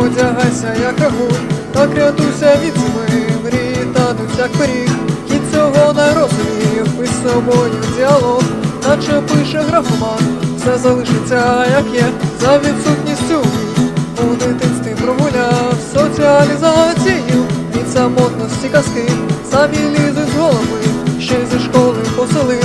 одягайся, як рагуль, так рятуйся від зими, мрії тануть, як пиріг, кіт цього не розумів, із собою діалог, наче пише графоман, все залишиться, як є, за відсутністю. У дитинстві прогуляв соціалізацію. Від самотності казки, самі лізуть з голови, ще зі школи поселив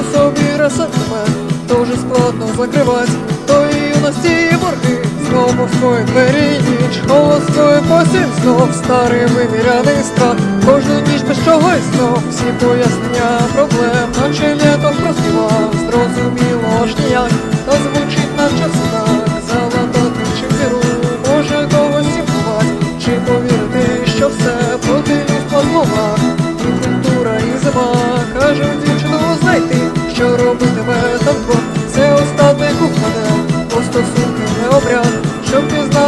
у собі ресентимент, дуже складно закривать тої юності борги. Знову в свої двері ніч, холостої посіль знов старий виміряний страх, кожну ніч без чогось знов, всі пояснення проблем, наче літом проспівав, зрозуміло аж ніяк, та звучить наче так, залатати чи віру, може когось імпувати, чи повірити, що все проти людства злова, і культура, і зима, каже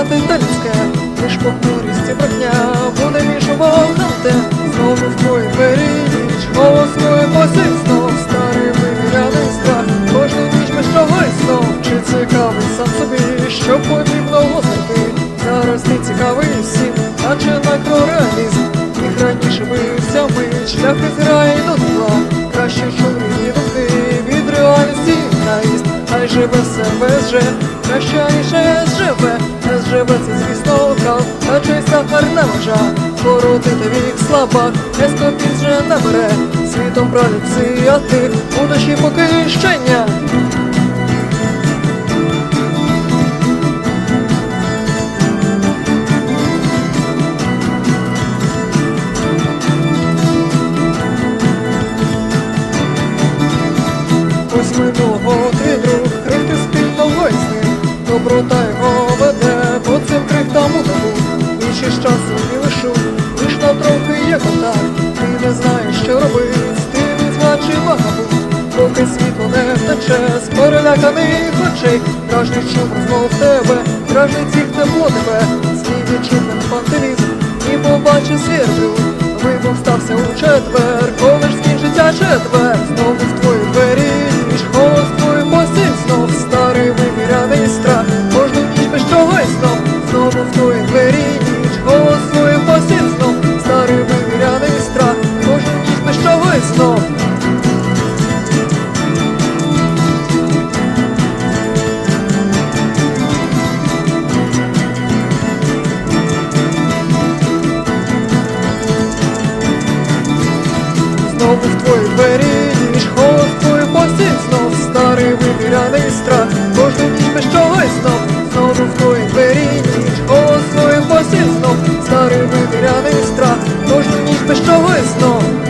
пізнати та лиш похмурість і брехня, буде між нам те, знову в твої двері. Ніч, голос твої посіль знов, старий виміряний страх, кожну ніч без чогось знов, чи цікавий сам собі, що потрібно гостити, зараз не цікавий всім, наче макрореалізм, їх раніше бився мить, шлях із раю до дла, краще чорні думки. Від реальності наїзд, хай живе все без же, краще ніж не межа, породити вік слабак, ескопіс же не бере, світом всі, а ти у душі поки щення. Ось минулого твій друг, крихти спільного із ним Доброта його веде, по цим крихтам у табу З часу і лишу, лиш на трохи є контакт Ти не знаєш, що робить, ти не згадчий багабу Поки світло не втече. З переляканих очей Дражний чум розмов тебе, дражний цих тепло тебе Свій відчутний фантилізм і побачив світлю Вибух стався у четвер, Знову в твої двері ніж постіль. Знов Старий вибіряний страх, кожну ніч без чогось знов. Знову в твої двері ніч голос твою постіль. Знов Старий вибіряний страх, кожну ніч без чогось знов